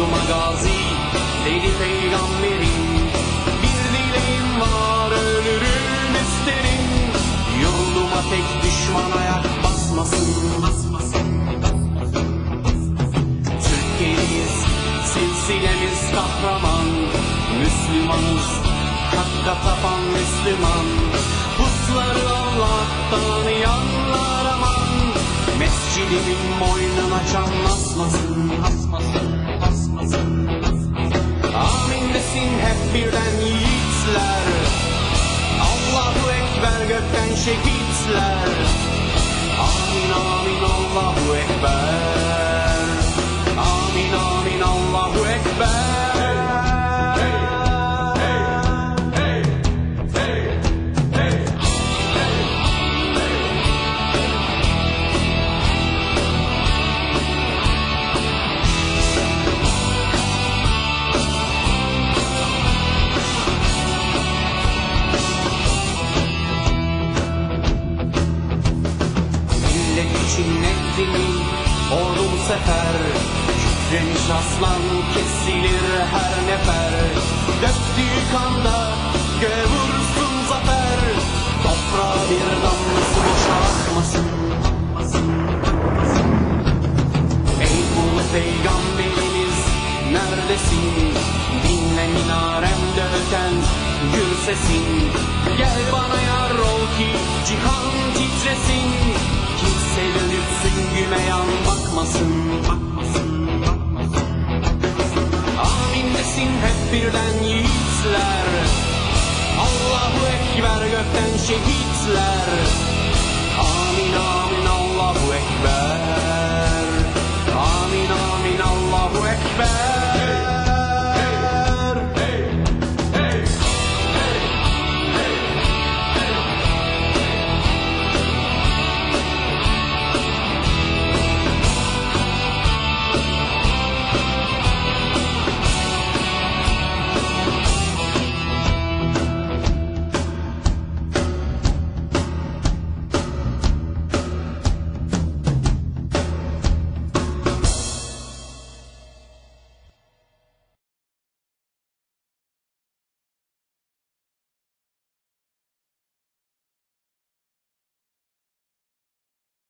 Orduma gazi dedi peygamberim. Bir dileğim var ölürüm isterim. Yurduma tek düşman ayak basmasın Türkiye'yiz silsilemiz kahraman. Müslümanız hakka tapan Müslüman. Pusları Allah'tan yanlar aman. Mescidimin boynuna asmasın asmasın asmasın gökten şehitler Amin amin Allahu İçin nezdimi ordum sefer Kükremiş aslan kesilir her nefer. Döktüğü kanda göğe vursun zafer. Toprağa bir damlası boşa akmasın Ey ulu peygamberimiz neredesin? Dinle minaremde öten gür sesin. Gel bana yar ol ki cihan titresin Kimse dönüp süngüme yan bakmasın bakmasın, bakmasın. Amin desin hep birden yiğitler. Allahu Ekber gökten şehitler. Amin amin Allahu Ekber. Amin amin Allahu Ekber